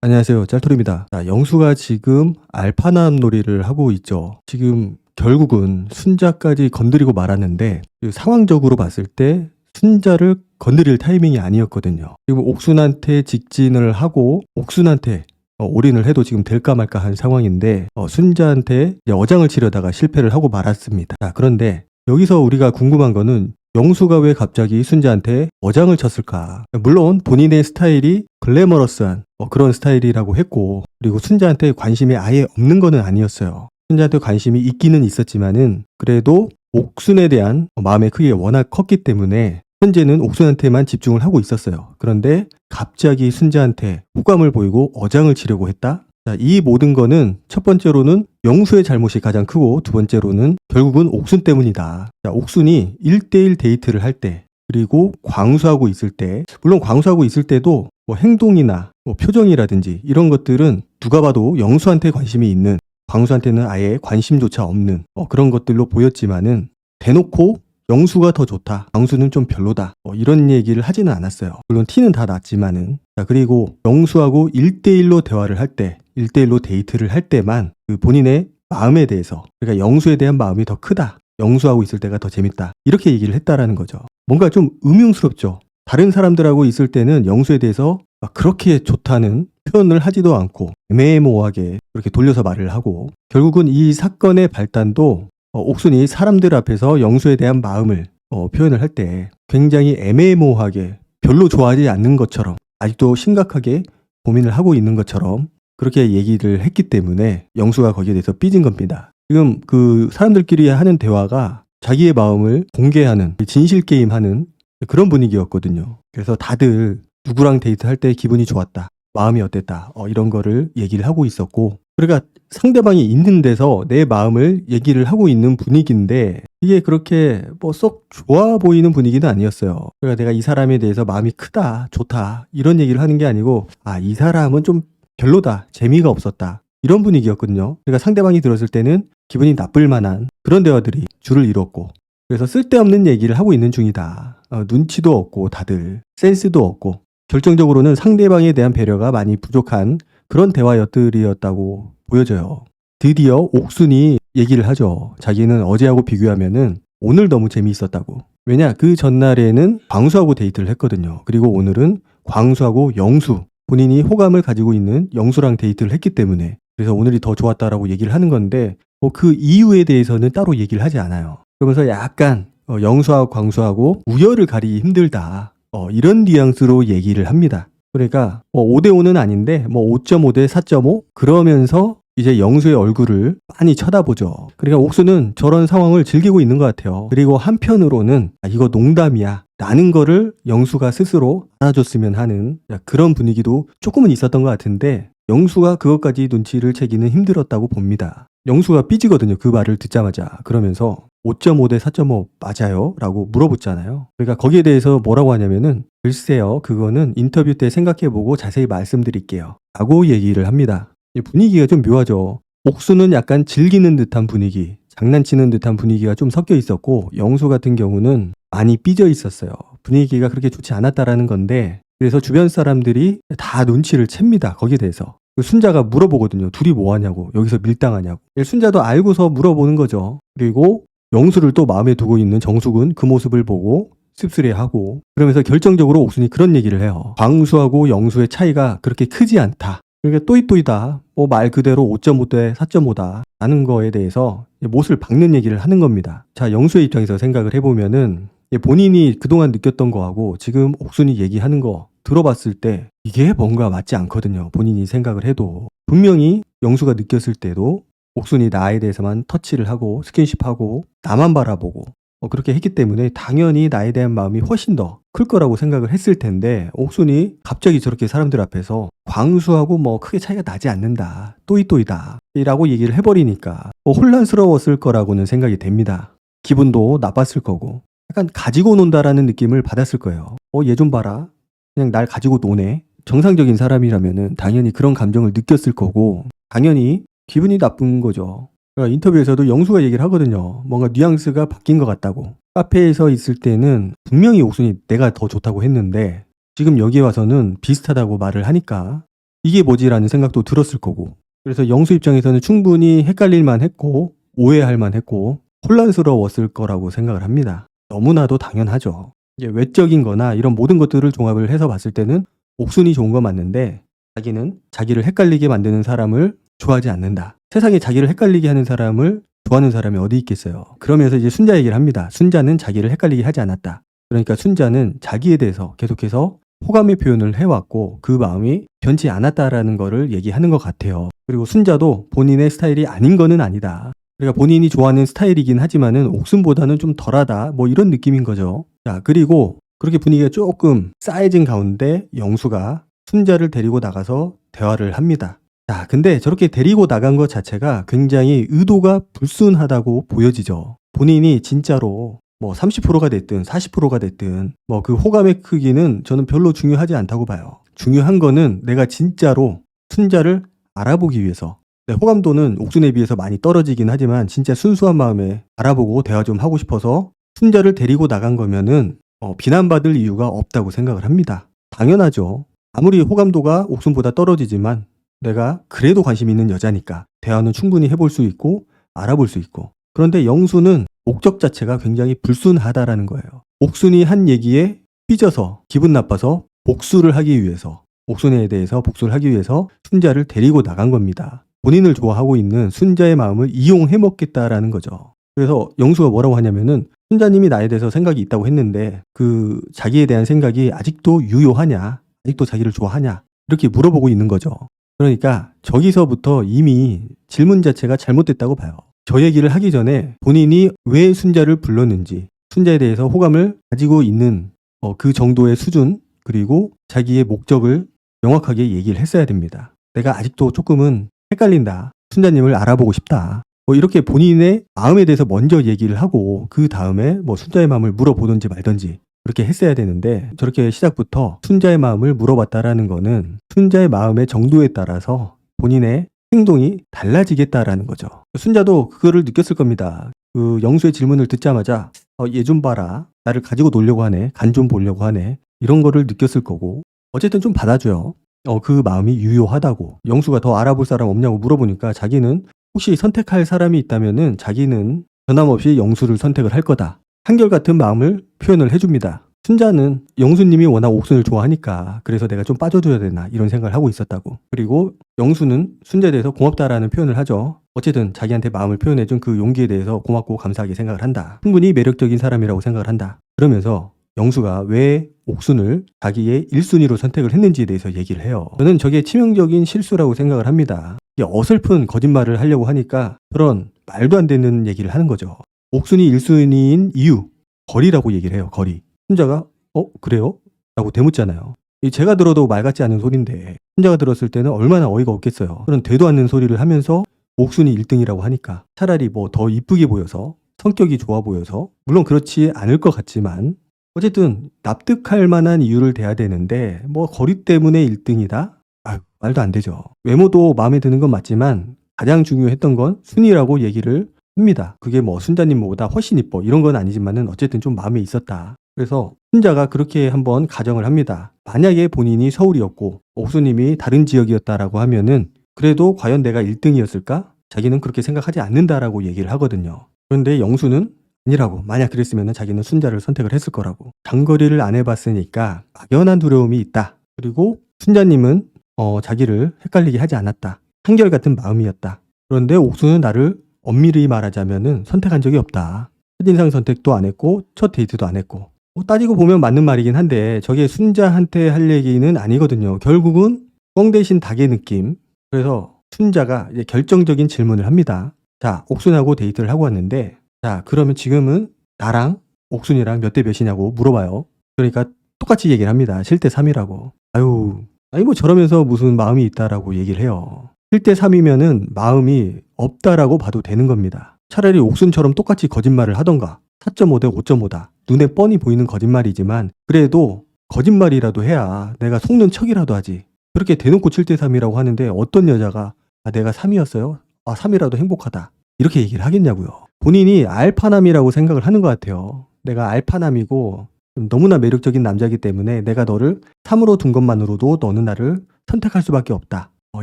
안녕하세요. 짤토리입니다. 자, 영수가 지금 알파남 놀이를 하고 있죠. 지금 결국은 순자까지 건드리고 말았는데 그 상황적으로 봤을 때 순자를 건드릴 타이밍이 아니었거든요. 지금 옥순한테 직진을 하고 옥순한테 어, 올인을 해도 지금 될까 말까 한 상황인데 어, 순자한테 어장을 치려다가 실패를 하고 말았습니다. 자, 그런데 여기서 우리가 궁금한 거는 영수가 왜 갑자기 순자한테 어장을 쳤을까? 물론 본인의 스타일이 글래머러스한 어, 그런 스타일이라고 했고 그리고 순자한테 관심이 아예 없는 거는 아니었어요. 순자한테 관심이 있기는 있었지만은 그래도 옥순에 대한 마음의 크기가 워낙 컸기 때문에 현재는 옥순한테만 집중을 하고 있었어요. 그런데 갑자기 순자한테 호감을 보이고 어장을 치려고 했다? 자, 이 모든 거는 첫 번째로는 영수의 잘못이 가장 크고 두 번째로는 결국은 옥순 때문이다. 자, 옥순이 1대1 데이트를 할 때 그리고 광수하고 있을 때 물론 광수하고 있을 때도 뭐 행동이나 뭐 표정이라든지 이런 것들은 누가 봐도 영수한테 관심이 있는 광수한테는 아예 관심조차 없는 어, 그런 것들로 보였지만은 대놓고 영수가 더 좋다. 광수는 좀 별로다. 어, 이런 얘기를 하지는 않았어요. 물론 티는 다 났지만은. 자, 그리고 영수하고 1대1로 대화를 할 때, 1대1로 데이트를 할 때만 그 본인의 마음에 대해서, 그러니까 영수에 대한 마음이 더 크다. 영수하고 있을 때가 더 재밌다. 이렇게 얘기를 했다라는 거죠. 뭔가 좀 음흉스럽죠. 다른 사람들하고 있을 때는 영수에 대해서 막 그렇게 좋다는 표현을 하지도 않고 애매모호하게 그렇게 돌려서 말을 하고 결국은 이 사건의 발단도 어, 옥순이 사람들 앞에서 영수에 대한 마음을 어, 표현을 할 때 굉장히 애매모호하게 별로 좋아하지 않는 것처럼 아직도 심각하게 고민을 하고 있는 것처럼 그렇게 얘기를 했기 때문에 영수가 거기에 대해서 삐진 겁니다. 지금 그 사람들끼리 하는 대화가 자기의 마음을 공개하는 진실 게임 하는 그런 분위기였거든요. 그래서 다들 누구랑 데이트할 때 기분이 좋았다. 마음이 어땠다. 어, 이런 거를 얘기를 하고 있었고 그러니까 상대방이 있는 데서 내 마음을 얘기를 하고 있는 분위기인데 이게 그렇게 뭐 썩 좋아 보이는 분위기는 아니었어요. 그러니까 내가 이 사람에 대해서 마음이 크다, 좋다 이런 얘기를 하는 게 아니고 아 이 사람은 좀 별로다, 재미가 없었다 이런 분위기였거든요. 그러니까 상대방이 들었을 때는 기분이 나쁠 만한 그런 대화들이 줄을 이뤘고 그래서 쓸데없는 얘기를 하고 있는 중이다. 어, 눈치도 없고 다들 센스도 없고 결정적으로는 상대방에 대한 배려가 많이 부족한 그런 대화였들이었다고 보여져요. 드디어 옥순이 얘기를 하죠. 자기는 어제하고 비교하면은 오늘 너무 재미있었다고. 왜냐? 그 전날에는 광수하고 데이트를 했거든요. 그리고 오늘은 광수하고 영수, 본인이 호감을 가지고 있는 영수랑 데이트를 했기 때문에 그래서 오늘이 더 좋았다라고 얘기를 하는 건데 뭐 그 이유에 대해서는 따로 얘기를 하지 않아요. 그러면서 약간 어, 영수하고 광수하고 우열을 가리기 힘들다. 어, 이런 뉘앙스로 얘기를 합니다. 그러니까 뭐 5대5는 아닌데 뭐 5.5대 4.5 그러면서 이제 영수의 얼굴을 많이 쳐다보죠. 그러니까 옥수는 저런 상황을 즐기고 있는 것 같아요. 그리고 한편으로는 아, 이거 농담이야. 라는 거를 영수가 스스로 알아줬으면 하는 그런 분위기도 조금은 있었던 것 같은데 영수가 그것까지 눈치를 채기는 힘들었다고 봅니다. 영수가 삐지거든요. 그 말을 듣자마자. 그러면서 5.5 대 4.5 맞아요? 라고 물어보잖아요. 그러니까 거기에 대해서 뭐라고 하냐면은 글쎄요. 그거는 인터뷰 때 생각해보고 자세히 말씀드릴게요. 라고 얘기를 합니다. 이 분위기가 좀 묘하죠. 옥수는 약간 즐기는 듯한 분위기, 장난치는 듯한 분위기가 좀 섞여 있었고 영수 같은 경우는 많이 삐져 있었어요. 분위기가 그렇게 좋지 않았다라는 건데 그래서 주변 사람들이 다 눈치를 챕니다. 거기에 대해서. 그 순자가 물어보거든요. 둘이 뭐 하냐고. 여기서 밀당하냐고. 순자도 알고서 물어보는 거죠. 그리고 영수를 또 마음에 두고 있는 정숙은 그 모습을 보고 씁쓸해하고 그러면서 결정적으로 옥순이 그런 얘기를 해요. 광수하고 영수의 차이가 그렇게 크지 않다. 그러니까 또이또이다. 뭐 말 그대로 5.5대 4.5다. 라는 거에 대해서 못을 박는 얘기를 하는 겁니다. 자, 영수의 입장에서 생각을 해보면은 본인이 그동안 느꼈던 거하고 지금 옥순이 얘기하는 거 들어봤을 때 이게 뭔가 맞지 않거든요. 본인이 생각을 해도. 분명히 영수가 느꼈을 때도 옥순이 나에 대해서만 터치를 하고 스킨십하고 나만 바라보고 어, 그렇게 했기 때문에 당연히 나에 대한 마음이 훨씬 더 클 거라고 생각을 했을 텐데 옥순이 갑자기 저렇게 사람들 앞에서 광수하고 뭐 크게 차이가 나지 않는다 또이또이다 라고 얘기를 해버리니까 뭐 혼란스러웠을 거라고는 생각이 됩니다 기분도 나빴을 거고 약간 가지고 논다라는 느낌을 받았을 거예요 어 얘 좀 봐라 그냥 날 가지고 노네 정상적인 사람이라면은 당연히 그런 감정을 느꼈을 거고 당연히 기분이 나쁜 거죠 그러니까 인터뷰에서도 영수가 얘기를 하거든요. 뭔가 뉘앙스가 바뀐 것 같다고. 카페에서 있을 때는 분명히 옥순이 내가 더 좋다고 했는데 지금 여기 와서는 비슷하다고 말을 하니까 이게 뭐지라는 생각도 들었을 거고. 그래서 영수 입장에서는 충분히 헷갈릴만 했고, 오해할 만 했고, 혼란스러웠을 거라고 생각을 합니다. 너무나도 당연하죠. 이게 외적인 거나 이런 모든 것들을 종합을 해서 봤을 때는 옥순이 좋은 건 맞는데, 자기는 자기를 헷갈리게 만드는 사람을 좋아하지 않는다. 세상에 자기를 헷갈리게 하는 사람을 좋아하는 사람이 어디 있겠어요. 그러면서 이제 순자 얘기를 합니다. 순자는 자기를 헷갈리게 하지 않았다. 그러니까 순자는 자기에 대해서 계속해서 호감의 표현을 해왔고 그 마음이 변치 않았다라는 거를 얘기하는 것 같아요. 그리고 순자도 본인의 스타일이 아닌 거는 아니다. 그러니까 본인이 좋아하는 스타일이긴 하지만은 옥순보다는 좀 덜하다. 뭐 이런 느낌인 거죠. 자, 그리고 그렇게 분위기가 조금 싸해진 가운데 영수가 순자를 데리고 나가서 대화를 합니다. 자, 근데 저렇게 데리고 나간 것 자체가 굉장히 의도가 불순하다고 보여지죠. 본인이 진짜로 뭐 30%가 됐든 40%가 됐든 뭐 그 호감의 크기는 저는 별로 중요하지 않다고 봐요. 중요한 거는 내가 진짜로 순자를 알아보기 위해서 네, 호감도는 옥순에 비해서 많이 떨어지긴 하지만 진짜 순수한 마음에 알아보고 대화 좀 하고 싶어서 순자를 데리고 나간 거면은 어, 비난받을 이유가 없다고 생각을 합니다. 당연하죠. 아무리 호감도가 옥순보다 떨어지지만 내가 그래도 관심 있는 여자니까 대화는 충분히 해볼 수 있고 알아볼 수 있고 그런데 영수는 목적 자체가 굉장히 불순하다라는 거예요. 옥순이 한 얘기에 삐져서 기분 나빠서 복수를 하기 위해서 옥순에 대해서 복수를 하기 위해서 순자를 데리고 나간 겁니다. 본인을 좋아하고 있는 순자의 마음을 이용해 먹겠다라는 거죠. 그래서 영수가 뭐라고 하냐면은 순자님이 나에 대해서 생각이 있다고 했는데 그 자기에 대한 생각이 아직도 유효하냐? 아직도 자기를 좋아하냐? 이렇게 물어보고 있는 거죠. 그러니까 저기서부터 이미 질문 자체가 잘못됐다고 봐요. 저 얘기를 하기 전에 본인이 왜 순자를 불렀는지, 순자에 대해서 호감을 가지고 있는 어, 그 정도의 수준, 그리고 자기의 목적을 명확하게 얘기를 했어야 됩니다. 내가 아직도 조금은 헷갈린다. 순자님을 알아보고 싶다. 뭐 이렇게 본인의 마음에 대해서 먼저 얘기를 하고 그 다음에 뭐 순자의 마음을 물어보든지 말든지 그렇게 했어야 되는데 저렇게 시작부터 순자의 마음을 물어봤다라는 거는 순자의 마음의 정도에 따라서 본인의 행동이 달라지겠다라는 거죠. 순자도 그거를 느꼈을 겁니다. 그 영수의 질문을 듣자마자 어, 얘좀 봐라. 나를 가지고 놀려고 하네. 간 좀 보려고 하네. 이런 거를 느꼈을 거고 어쨌든 좀 받아줘요. 어, 그 마음이 유효하다고. 영수가 더 알아볼 사람 없냐고 물어보니까 자기는 혹시 선택할 사람이 있다면은 자기는 변함없이 영수를 선택을 할 거다. 한결같은 마음을 표현을 해줍니다. 순자는 영수님이 워낙 옥순을 좋아하니까 그래서 내가 좀 빠져줘야 되나 이런 생각을 하고 있었다고. 그리고 영수는 순자에 대해서 고맙다라는 표현을 하죠. 어쨌든 자기한테 마음을 표현해준 그 용기에 대해서 고맙고 감사하게 생각을 한다. 충분히 매력적인 사람이라고 생각을 한다. 그러면서 영수가 왜 옥순을 자기의 1순위로 선택을 했는지에 대해서 얘기를 해요. 저는 저게 치명적인 실수라고 생각을 합니다. 어설픈 거짓말을 하려고 하니까 그런 말도 안 되는 얘기를 하는 거죠. 옥순이 1순위인 이유, 거리라고 얘기를 해요, 거리. 순자가, 어, 그래요? 라고 대묻잖아요. 이 제가 들어도 말 같지 않은 소리인데, 순자가 들었을 때는 얼마나 어이가 없겠어요. 그런 되도 않는 소리를 하면서 옥순이 1등이라고 하니까 차라리 뭐 더 이쁘게 보여서, 성격이 좋아 보여서, 물론 그렇지 않을 것 같지만, 어쨌든 납득할 만한 이유를 대야 되는데, 뭐 거리 때문에 1등이다? 아유, 말도 안 되죠. 외모도 마음에 드는 건 맞지만, 가장 중요했던 건 순위라고 얘기를 합니다. 그게 뭐 순자님보다 훨씬 이뻐 이런 건 아니지만은 어쨌든 좀 마음에 있었다. 그래서 순자가 그렇게 한번 가정을 합니다. 만약에 본인이 서울이었고 옥수님이 다른 지역이었다라고 하면은 그래도 과연 내가 1등이었을까? 자기는 그렇게 생각하지 않는다라고 얘기를 하거든요. 그런데 영수는 아니라고. 만약 그랬으면 자기는 순자를 선택을 했을 거라고. 장거리를 안 해봤으니까 막연한 두려움이 있다. 그리고 순자님은 어, 자기를 헷갈리게 하지 않았다. 한결같은 마음이었다. 그런데 옥수는 나를 엄밀히 말하자면은 선택한 적이 없다. 첫인상 선택도 안 했고 첫 데이트도 안 했고 뭐 따지고 보면 맞는 말이긴 한데 저게 순자한테 할 얘기는 아니거든요. 결국은 뻥 대신 닭의 느낌. 그래서 순자가 결정적인 질문을 합니다. 자, 옥순하고 데이트를 하고 왔는데 자, 그러면 지금은 나랑 옥순이랑 몇 대 몇이냐고 물어봐요. 그러니까 똑같이 얘기를 합니다. 7대 3이라고. 아유, 아니 뭐 저러면서 무슨 마음이 있다라고 얘기를 해요. 7대 3이면은 마음이 없다라고 봐도 되는 겁니다. 차라리 옥순처럼 똑같이 거짓말을 하던가 4.5대 5.5다. 눈에 뻔히 보이는 거짓말이지만 그래도 거짓말이라도 해야 내가 속는 척이라도 하지. 그렇게 대놓고 7대 3이라고 하는데 어떤 여자가 아 내가 3이었어요? 아 3이라도 행복하다. 이렇게 얘기를 하겠냐고요. 본인이 알파남이라고 생각을 하는 것 같아요. 내가 알파남이고 너무나 매력적인 남자이기 때문에 내가 너를 3으로 둔 것만으로도 너는 나를 선택할 수밖에 없다. 어,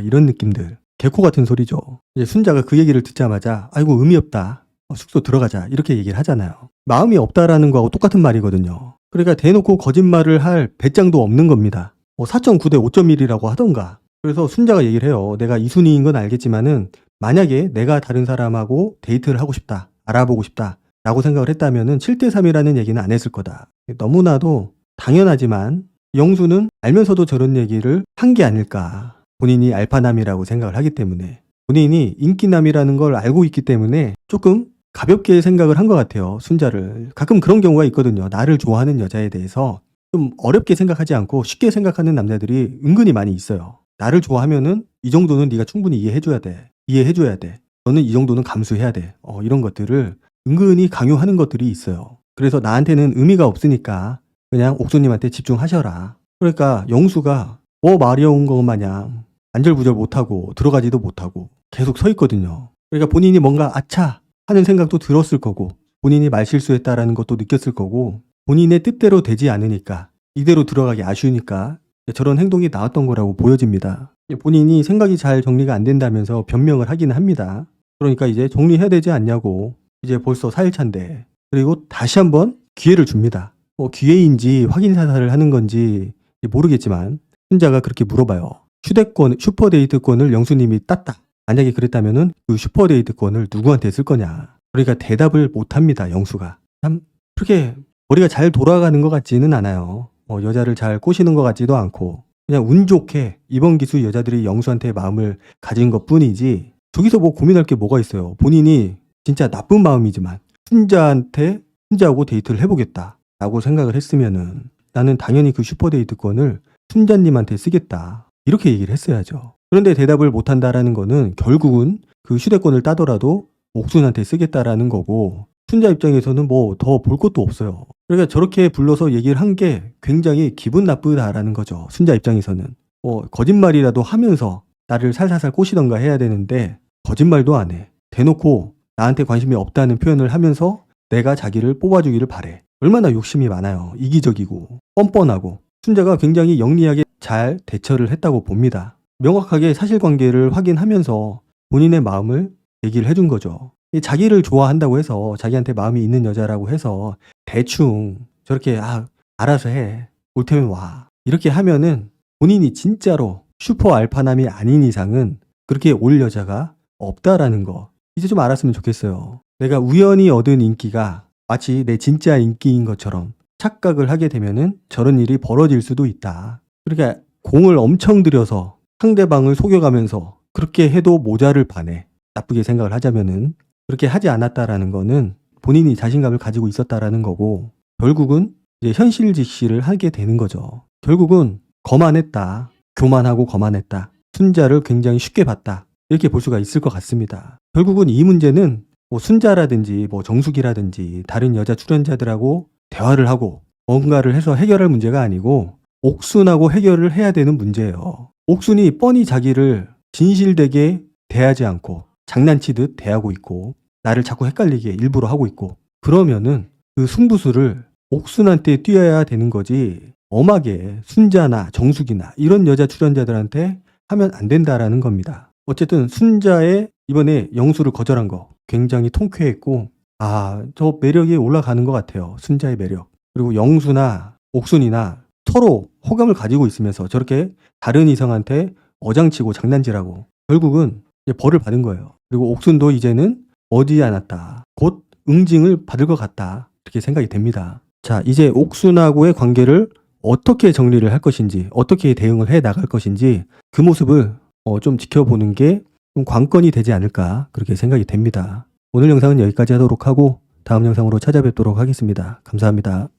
이런 느낌들. 개코 같은 소리죠. 이제 순자가 그 얘기를 듣자마자 아이고 의미 없다. 어, 숙소 들어가자. 이렇게 얘기를 하잖아요. 마음이 없다라는 거하고 똑같은 말이거든요. 그러니까 대놓고 거짓말을 할 배짱도 없는 겁니다. 뭐 4.9 대 5.1이라고 하던가. 그래서 순자가 얘기를 해요. 내가 이순이인 건 알겠지만은 만약에 내가 다른 사람하고 데이트를 하고 싶다. 알아보고 싶다. 라고 생각을 했다면은 7대 3이라는 얘기는 안 했을 거다. 너무나도 당연하지만 영수는 알면서도 저런 얘기를 한 게 아닐까. 본인이 알파남이라고 생각을 하기 때문에 본인이 인기남이라는 걸 알고 있기 때문에 조금 가볍게 생각을 한 것 같아요. 순자를. 가끔 그런 경우가 있거든요. 나를 좋아하는 여자에 대해서 좀 어렵게 생각하지 않고 쉽게 생각하는 남자들이 은근히 많이 있어요. 나를 좋아하면은 이 정도는 네가 충분히 이해해줘야 돼. 이해해줘야 돼. 너는 이 정도는 감수해야 돼. 어, 이런 것들을 은근히 강요하는 것들이 있어요. 그래서 나한테는 의미가 없으니까 그냥 옥수님한테 집중하셔라. 그러니까 영수가 뭐 마려운 것 마냥 안절부절 못하고 들어가지도 못하고 계속 서 있거든요. 그러니까 본인이 뭔가 아차 하는 생각도 들었을 거고 본인이 말실수했다라는 것도 느꼈을 거고 본인의 뜻대로 되지 않으니까 이대로 들어가기 아쉬우니까 저런 행동이 나왔던 거라고 보여집니다. 본인이 생각이 잘 정리가 안 된다면서 변명을 하기는 합니다. 그러니까 이제 정리해야 되지 않냐고 이제 벌써 4일차인데 그리고 다시 한번 기회를 줍니다. 뭐 기회인지 확인 사살을 하는 건지 모르겠지만 순자가 그렇게 물어봐요. 휴대권, 슈퍼데이트권을 영수님이 땄다. 만약에 그랬다면은 그 슈퍼데이트권을 누구한테 쓸 거냐. 그러니까 대답을 못 합니다, 영수가. 참, 그렇게 머리가 잘 돌아가는 것 같지는 않아요. 뭐 여자를 잘 꼬시는 것 같지도 않고. 그냥 운 좋게 이번 기수 여자들이 영수한테 마음을 가진 것 뿐이지, 저기서 뭐 고민할 게 뭐가 있어요. 본인이 진짜 나쁜 마음이지만, 순자한테 순자하고 데이트를 해보겠다. 라고 생각을 했으면은, 나는 당연히 그 슈퍼데이트권을 순자님한테 쓰겠다. 이렇게 얘기를 했어야죠. 그런데 대답을 못한다라는 거는 결국은 그 휴대권을 따더라도 옥순한테 쓰겠다라는 거고 순자 입장에서는 뭐 더 볼 것도 없어요. 그러니까 저렇게 불러서 얘기를 한 게 굉장히 기분 나쁘다라는 거죠. 순자 입장에서는. 뭐 거짓말이라도 하면서 나를 살살살 꼬시던가 해야 되는데 거짓말도 안 해. 대놓고 나한테 관심이 없다는 표현을 하면서 내가 자기를 뽑아주기를 바래. 얼마나 욕심이 많아요. 이기적이고 뻔뻔하고 순자가 굉장히 영리하게 잘 대처를 했다고 봅니다. 명확하게 사실관계를 확인하면서 본인의 마음을 얘기를 해준 거죠. 이 자기를 좋아한다고 해서 자기한테 마음이 있는 여자라고 해서 대충 저렇게 아 알아서 해. 올 테면 와. 이렇게 하면은 본인이 진짜로 슈퍼 알파남이 아닌 이상은 그렇게 올 여자가 없다라는 거 이제 좀 알았으면 좋겠어요. 내가 우연히 얻은 인기가 마치 내 진짜 인기인 것처럼 착각을 하게 되면은 저런 일이 벌어질 수도 있다. 그러니까 공을 엄청 들여서 상대방을 속여가면서 그렇게 해도 모자를 파네. 나쁘게 생각을 하자면은 그렇게 하지 않았다라는 거는 본인이 자신감을 가지고 있었다라는 거고 결국은 이제 현실 직시를 하게 되는 거죠. 결국은 거만했다. 교만하고 거만했다. 순자를 굉장히 쉽게 봤다. 이렇게 볼 수가 있을 것 같습니다. 결국은 이 문제는 뭐 순자라든지 뭐 정숙이라든지 다른 여자 출연자들하고 대화를 하고 뭔가를 해서 해결할 문제가 아니고 옥순하고 해결을 해야 되는 문제예요. 옥순이 뻔히 자기를 진실되게 대하지 않고 장난치듯 대하고 있고 나를 자꾸 헷갈리게 일부러 하고 있고 그러면은 그 승부수를 옥순한테 뛰어야 되는 거지 엄하게 순자나 정숙이나 이런 여자 출연자들한테 하면 안 된다라는 겁니다. 어쨌든 순자의 이번에 영수를 거절한 거 굉장히 통쾌했고 아 저 매력이 올라가는 것 같아요. 순자의 매력. 그리고 영수나 옥순이나 서로 호감을 가지고 있으면서 저렇게 다른 이성한테 어장치고 장난질하고 결국은 벌을 받은 거예요. 그리고 옥순도 이제는 어디 않았다. 곧 응징을 받을 것 같다. 이렇게 생각이 됩니다. 자, 이제 옥순하고의 관계를 어떻게 정리를 할 것인지, 어떻게 대응을 해 나갈 것인지 그 모습을 어, 좀 지켜보는 게 좀 관건이 되지 않을까 그렇게 생각이 됩니다. 오늘 영상은 여기까지 하도록 하고 다음 영상으로 찾아뵙도록 하겠습니다. 감사합니다.